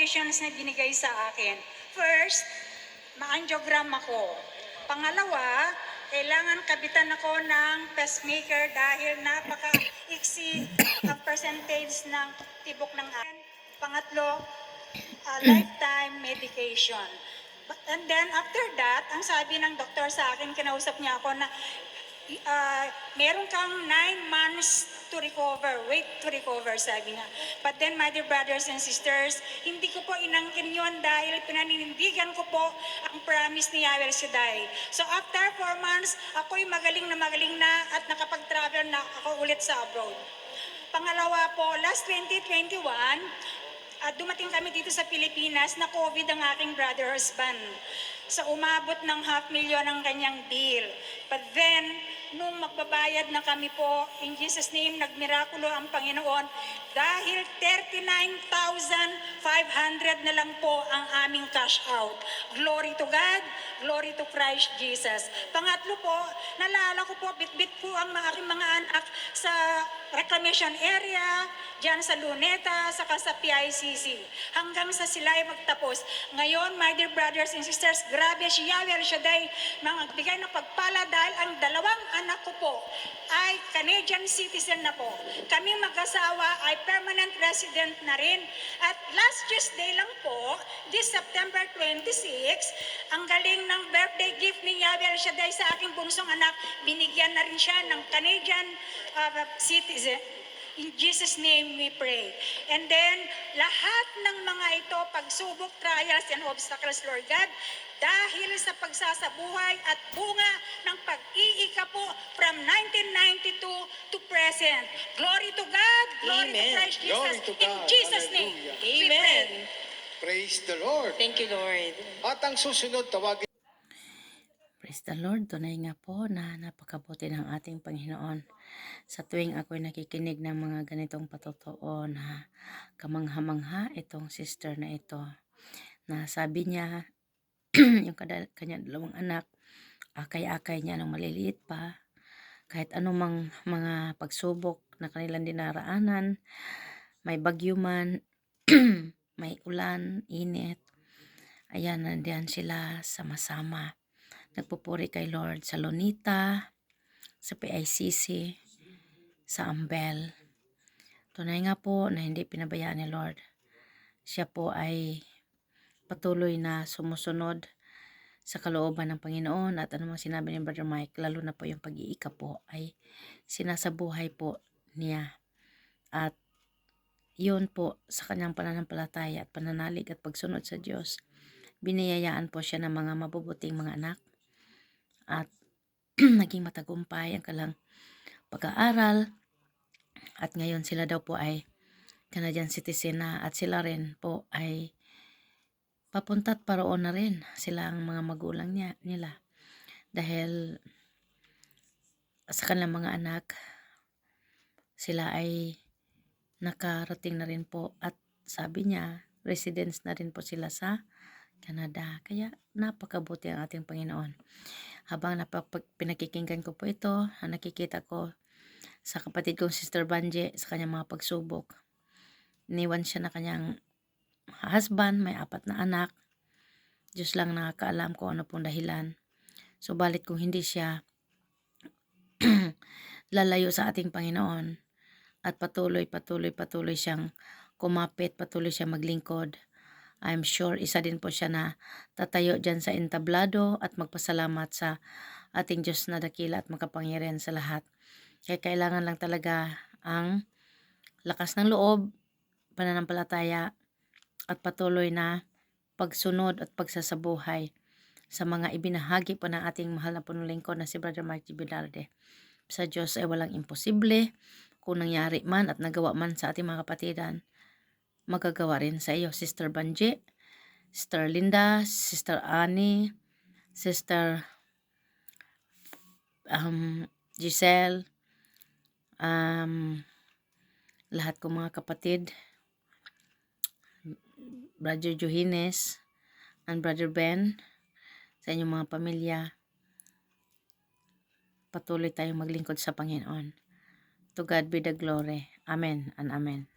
conditions na binigay sa akin. First, ma-angiogram ako. Pangalawa, kailangan kabitan ako ng pacemaker dahil napaka-iksi ang percentage ng tibok ng akin. Pangatlo, uh, lifetime medication. And then after that, ang sabi ng doktor sa akin, kinausap niya ako na uh, meron kang nine months to recover, wait to recover, sabi niya. But then, my dear brothers and sisters, hindi ko po inangkin yun dahil pinaninindigan ko po ang promise ni Yahweh Shaddai. So after four months, ako'y magaling na magaling na at nakapag-travel na ako ulit sa abroad. Pangalawa po, last 2021, at dumating kami dito sa Pilipinas na COVID ang aking brother husband. Sa umabot ng half million ang kanyang bill. But then, nung magbabayad na kami po, in Jesus' name, nagmirakulo ang Panginoon dahil 39,500 na lang po ang aming cash out. Glory to God, glory to Christ Jesus. Pangatlo po, nalala ko po, bit-bit po ang mga aking mga anak sa reclamation area, dyan sa Luneta, saka sa PICC. Hanggang sa sila ay magtapos. Ngayon, my dear brothers and sisters, grabe si Yahweh Shaddai, mga bigay ng pagpala dahil ang dalawang anak ko po ay Canadian citizen na po. Kami mag-asawa ay permanent resident na rin. At last Tuesday lang po, this September 26, ang galing ng birthday gift ni Yahweh Shaddai sa aking bunsong anak, binigyan na rin siya ng Canadian uh, citizen. In Jesus' name we pray. And then, lahat ng mga ito, pagsubok, trials, and obstacles, Lord God, dahil sa pagsasabuhay at bunga ng from 1992 to present. Glory to God, glory to Amen. Christ Jesus. Glory to In God. Jesus' name, Hallelujah. we Amen. pray. Praise the Lord. Thank you, Lord. At ang susunod, tawagin Praise the Lord, tunay nga po na napakabuti ng ating Panginoon. Sa tuwing ako'y nakikinig ng mga ganitong patotoo na kamangha-mangha itong sister na ito. Na sabi niya, yung kanya dalawang anak, akay-akay niya nung maliliit pa. Kahit anumang mga pagsubok na kanilang dinaraanan, may bagyo man, may ulan, init, ayan, nandiyan sila sama-sama nagpupuri kay Lord sa Lonita, sa PICC, sa Ambel. Tunay nga po na hindi pinabayaan ni Lord. Siya po ay patuloy na sumusunod sa kalooban ng Panginoon at ano mga sinabi ni Brother Mike, lalo na po yung pag-iika po ay sinasabuhay po niya. At yun po sa kanyang pananampalataya at pananalig at pagsunod sa Diyos, biniyayaan po siya ng mga mabubuting mga anak at naging matagumpay ang kalang pag-aaral at ngayon sila daw po ay Canadian citizen na at sila rin po ay papunta't paroon na rin sila ang mga magulang niya, nila dahil sa kanilang mga anak sila ay nakarating na rin po at sabi niya residents na rin po sila sa Canada kaya napakabuti ang ating Panginoon habang napapag, pinakikinggan ko po ito, nakikita ko sa kapatid kong Sister Banje sa kanyang mga pagsubok. Iniwan siya na kanyang husband, may apat na anak. Diyos lang nakakaalam kung ano pong dahilan. Subalit kung hindi siya lalayo sa ating Panginoon at patuloy, patuloy, patuloy siyang kumapit, patuloy siya maglingkod. I'm sure isa din po siya na tatayo dyan sa entablado at magpasalamat sa ating Diyos na dakila at makapangyarihan sa lahat. Kaya kailangan lang talaga ang lakas ng loob, pananampalataya at patuloy na pagsunod at pagsasabuhay sa mga ibinahagi po ng ating mahal na punong lingkod na si Brother Mark G. Bilarde. Sa Diyos ay walang imposible. Kung nangyari man at nagawa man sa ating mga kapatidan, magagawa rin sa iyo, Sister Banje, Sister Linda, Sister Annie, Sister um, Giselle, um, lahat ko mga kapatid, Brother Johines, and Brother Ben, sa inyong mga pamilya, patuloy tayong maglingkod sa Panginoon. To God be the glory. Amen and Amen.